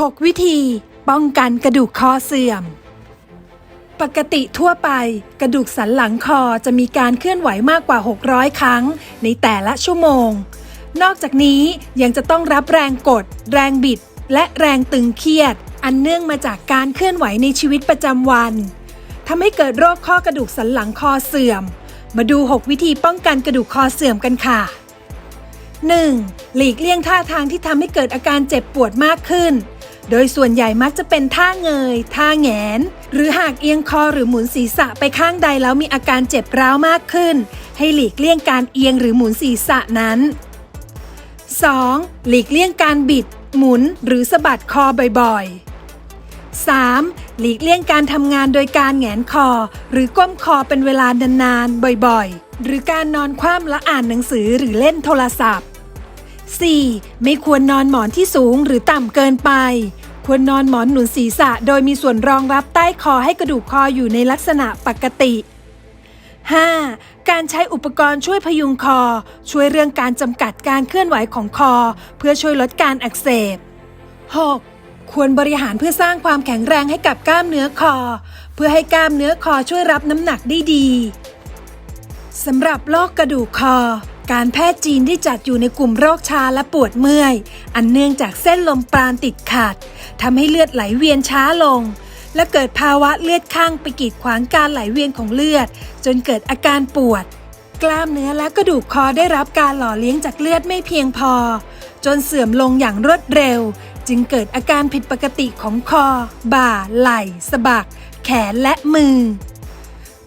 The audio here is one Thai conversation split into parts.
6 วิธี ป้องกันกระดูกคอเสื่อม ปกติทั่วไป กระดูกสันหลังคอจะมีการเคลื่อนไหวมากกว่า 600 ครั้ง ในแต่ละชั่วโมง นอกจากนี้ยังจะต้องรับแรงกด แรงบิด และแรงตึงเครียด อันเนื่องมาจากการเคลื่อนไหวในชีวิตประจำวันทำให้เกิดโรคข้อกระดูกสันหลังคอเสื่อม มาดู 6 วิธีป้องกันกระดูกคอเสื่อมกันค่ะ 1. หลีกเลี่ยงท่าทางที่ทำให้เกิดอาการเจ็บปวดมากขึ้น โดยส่วนใหญ่มักจะเป็นท่าเงย ท่าแงน หรือหากเอียงคอหรือหมุนศีรษะไปข้างใดแล้วมีอาการเจ็บร้าวมากขึ้น ให้หลีกเลี่ยงการเอียงหรือหมุนศีรษะนั้น 2. หลีกเลี่ยงการบิด หมุนหรือสะบัดคอบ่อยๆ 3. หลีกเลี่ยงการทำงานโดยการแงนคอ หรือก้มคอเป็นเวลานานๆ บ่อยๆ หรือการนอนคว่ำและอ่านหนังสือหรือเล่นโทรศัพท์ 4. ไม่ควรนอนหมอนที่สูงหรือต่ำเกินไป ควรนอนหมอนหนุนศีรษะ โดยมีส่วนรองรับใต้คอให้กระดูกคออยู่ในลักษณะปกติ 5. การใช้อุปกรณ์ช่วยพยุงคอ ช่วยเรื่องการจำกัดการเคลื่อนไหวของคอ เพื่อช่วยลดการอักเสบ 6. ควรบริหารเพื่อสร้างความแข็งแรงให้กับกล้ามเนื้อคอ เพื่อให้กล้ามเนื้อคอช่วยรับน้ำหนักได้ดีสำหรับโรคกระดูกคอ การแพทย์จีนได้จัดอยู่ในกลุ่มโรคชาและปวดเมื่อย อันเนื่องจากเส้นลมปราณติดขัดทำให้เลือดไหลเวียนช้าลง และเกิดภาวะเลือดข้างไปกีดขวางการไหลเวียนของเลือด จนเกิดอาการปวด กล้ามเนื้อและกระดูกคอได้รับการหล่อเลี้ยงจากเลือดไม่เพียงพอ จนเสื่อมลงอย่างรวดเร็ว จึงเกิดอาการผิดปกติของคอ บ่า ไหล่สะบัก แขนและมือ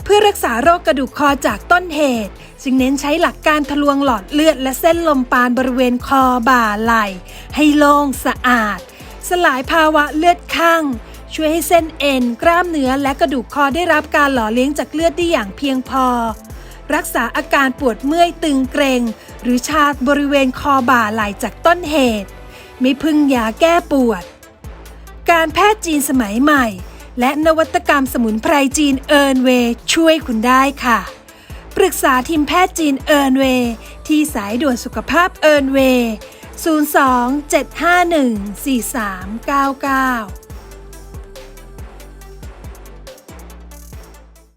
เพื่อรักษาโรคกระดูกคอจากต้นเหตุ จึงเน้นใช้หลักการทะลวงหลอดเลือดและเส้นลมปานบริเวณคอบ่าไหล่ให้โล่งสะอาด สลายภาวะเลือดข้างช่วยให้เส้นเอ็นกล้ามเนื้อและกระดูกคอได้รับการหล่อเลี้ยงจากเลือดได้อย่างเพียงพอ รักษาอาการปวดเมื่อยตึงเกร็ง หรือชาบริเวณคอบ่าไหล่จากต้นเหตุ ไม่พึ่งยาแก้ปวด การแพทย์จีนสมัยใหม่ และนวัตกรรมสมุนไพรจีนเอิร์นเวย์ช่วยคุณได้ค่ะ ปรึกษาทีมแพทย์จีนเอิร์นเวย์ที่สายด่วนสุขภาพเอิร์นเวย์ 02 751 4399